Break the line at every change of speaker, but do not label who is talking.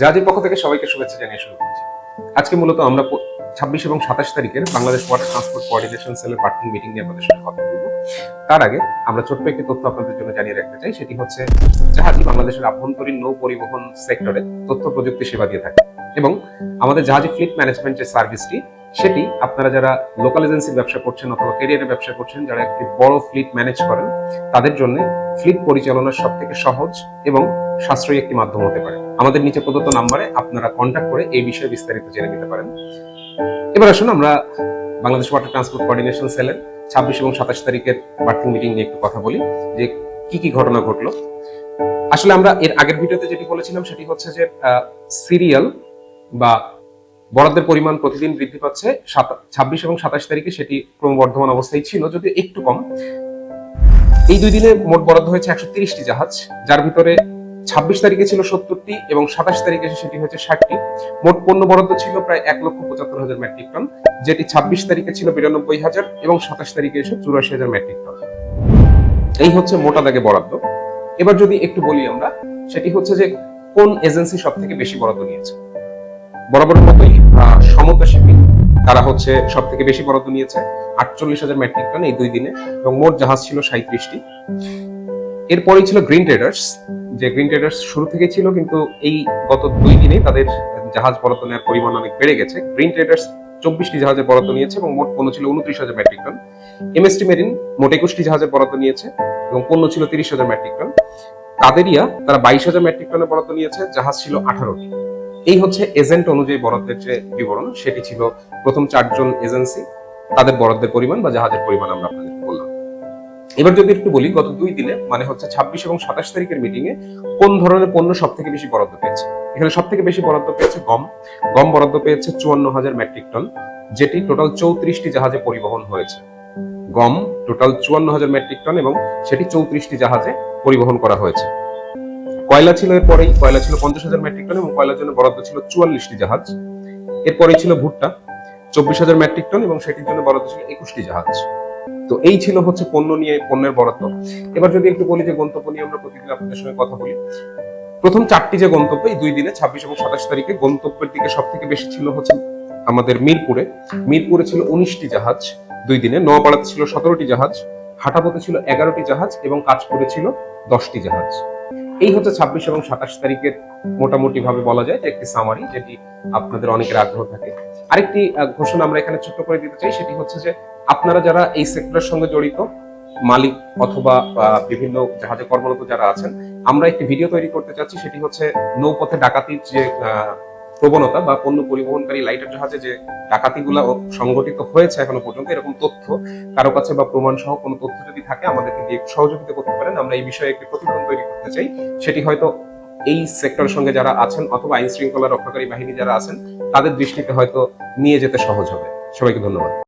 জাহাজের পক্ষ থেকে সবাইকে শুভেচ্ছা জানিয়ে শুরু করছি। আজকে মূলত আমরা ছাব্বিশ এবং সাতাশ তারিখের বাংলাদেশ ওয়াটার ট্রান্সপোর্ট কোঅর্ডিনেশন সেলের পার্কিং মিটিং নিয়ে আপনাদের সাথে কথা বলব। তার আগে আমরা ছোট্ট একটি তথ্য আপনাদের জন্য জানিয়ে রাখতে চাই, সেটি হচ্ছে জাহাজই বাংলাদেশের আভ্যন্তরীণ নৌ পরিবহন সেক্টরে তথ্য প্রযুক্তি সেবা দিয়ে থাকে এবং আমাদের জাহাজে ফ্লিট ম্যানেজমেন্ট যে সার্ভিসটি সেটি আপনারা যারা লোকাল এজেন্সির ব্যবসা করছেন অথবা ক্যারিয়ারের ব্যবসা করছেন, যারা একটি বড় ফ্লিট ম্যানেজ করেন, তাদের জন্য ফ্লিট পরিচালনার সব থেকে সহজ এবং সাশ্রয়ী একটি মাধ্যম হতে পারে। আমাদের নিচে প্রদত্ত নাম্বারে আপনারা কন্ট্যাক্ট করে এই বিষয়ে বিস্তারিত জেনে নিতে পারেন। এবার আসুন আমরা বাংলাদেশ ওয়াটার ট্রান্সপোর্ট কোঅর্ডিনেশন সেলের ছাব্বিশ এবং সাতাশ তারিখের বার্থিং মিটিং নিয়ে একটু কথা বলি, যে কি কি ঘটনা ঘটলো। আসলে আমরা এর আগের ভিডিওতে যেটি বলেছিলাম সেটি হচ্ছে যে সিরিয়াল বা বরাদ্দের পরিমাণ প্রতিদিন বৃদ্ধি পাচ্ছে। ছাব্বিশ এবং সাতাশ তারিখে সেটি ক্রমবর্ধমান অবস্থায় ছিল যদি একটু কম। এই দুই দিনে মোট বরাদ্দ হয়েছে একশো তিরিশটি জাহাজ, যার ভিতরে ছাব্বিশ তারিখে ছিল সত্তরটি এবং সাতাশ তারিখে এসে সেটি হয়েছে ষাটটি। মোট পণ্য বরাদ্দ ছিল প্রায় এক লক্ষ পঁচাত্তর হাজার মেট্রিক টন, যেটি ছাব্বিশ তারিখে ছিল বিরানব্বই হাজার এবং সাতাশ তারিখে এসে চুরাশি হাজার মেট্রিক টন। এই হচ্ছে মোটা দাগে বরাদ্দ। এবার যদি একটু বলি আমরা, সেটি হচ্ছে যে কোন এজেন্সি সব থেকে বেশি বরাদ্দ নিয়েছে? বরাবরের মতোই সমতা শিপিং তারা হচ্ছে সব থেকে বেশি বরাদ্দ নিয়েছে, আটচল্লিশ হাজার মেট্রিক টন এই দুই দিনে, এবং মোট জাহাজ ছিল সাঁত্রিশটি এরপরেই ছিল গ্রিন ট্রেডার্স যে গ্রিন ট্রেডার্স শুরু থেকে ছিল, কিন্তু এই গত দুই দিনে তাদের জাহাজ বরাদ্দ নেওয়ার পরিমাণ অনেক বেড়ে গেছে। গ্রিন ট্রেডার্স চব্বিশটি জাহাজের বরাদ্দ নিয়েছে, এবং মোট পণ্য ছিল উনত্রিশ হাজার মেট্রিক টন। এমএসটি মেরিন মোট একুশটি জাহাজের বরাদ্দ নিয়েছে, এবং পণ্য ছিল তিরিশ হাজার মেট্রিক টন। কাদেরিয়া তারা বাইশ হাজার মেট্রিক টনের বরাদ্দ নিয়েছে, জাহাজ ছিল আঠারোটি। এই হচ্ছে এজেন্ট অনুযায়ী বরাদ্দের যে বিবরণ, সেটি ছিল প্রথম চারজন এজেন্সি, তাদের বরাদ্দের পরিমাণ বা জাহাজের পরিমাণ আমরা আপনাদেরকে বললাম। এবার যদি একটু বলি, গত দুই দিনে মানে হচ্ছে ছাব্বিশ এবং সাতাশ তারিখের মিটিং এ, কোন ধরনের পণ্য সব থেকে বেশি বরাদ্দ পেয়েছে? এখানে সব থেকে বেশি বরাদ্দ পেয়েছে গম। গম বরাদ্দ পেয়েছে চুয়ান্ন হাজার মেট্রিক টন, যেটি টোটাল চৌত্রিশটি জাহাজে পরিবহন হয়েছে। গম টোটাল চুয়ান্ন হাজার মেট্রিক টন এবং সেটি চৌত্রিশটি জাহাজে পরিবহন করা হয়েছে। কয়লা ছিল এরপরেই, কয়লা ছিল পঞ্চাশ হাজার মেট্রিক টন এবং কয়লার জন্য বরাদ্দ ছিল চুয়াল্লিশটি জাহাজ। এরপরেই ছিল ভুট্টা, চব্বিশ হাজার মেট্রিক টন এবং সেটির জন্য বরাদ্দ ছিল একুশটি জাহাজ। তো এই ছিল হচ্ছে পণ্য নিয়ে, পণ্যের বরাদ্দ। এবার যদি একটু বলি যে গন্তব্য নিয়ে আমরা প্রতিদিন আপনাদের সঙ্গে কথা বলি, প্রথম চারটি যে গন্তব্য এই দুই দিনে, ছাব্বিশ এবং সাতাশ তারিখে গন্তব্যের দিকে সব থেকে বেশি ছিল হচ্ছে আমাদের মিরপুরে। মিরপুরে ছিল উনিশটি জাহাজ দুই দিনে নোয়াপাড়াতে ছিল সতেরোটি জাহাজ, হাটাপথে ছিল এগারোটি জাহাজ এবং কাজপুরে ছিল দশটি জাহাজ। এই হচ্ছে ছাব্বিশ এবং সাতাশ তারিখের মোটামুটি ভাবে বলা যায় যে একটি সামারি যেটি আপনাদের অনেকের আগ্রহ থাকে। আরেকটি ঘোষণা আমরা এখানে ছোট্ট করে দিতে চাই, সেটি হচ্ছে যে আপনারা যারা এই সেক্টরের সঙ্গে জড়িত, মালিক অথবা বিভিন্ন জাহাজে কর্মরত যারা আছেন, আমরা একটি ভিডিও তৈরি করতে চাচ্ছি, সেটি হচ্ছে নৌপথে ডাকাতির যে প্রবণতা বা পণ্য পরিবহনকারী লাইটার জাহাজে যে ডাকাতিগুলা সংগঠিত হয়েছে এখনও পর্যন্ত, এরকম তথ্য কারও কাছে বা প্রমাণ সহ কোনো তথ্য যদি থাকে, আমাদেরকে দিয়ে সহযোগিতা করতে পারেন। আমরা এই বিষয়ে একটি প্রতিবেদন তৈরি করতে চাই। সেটি হয়তো এই সেক্টরের সঙ্গে যারা আছেন অথবা আইন শৃঙ্খলা রক্ষাকারী বাহিনী যারা আছেন, তাদের দৃষ্টিতে হয়তো নিয়ে যেতে সহজ হবে। সবাইকে ধন্যবাদ।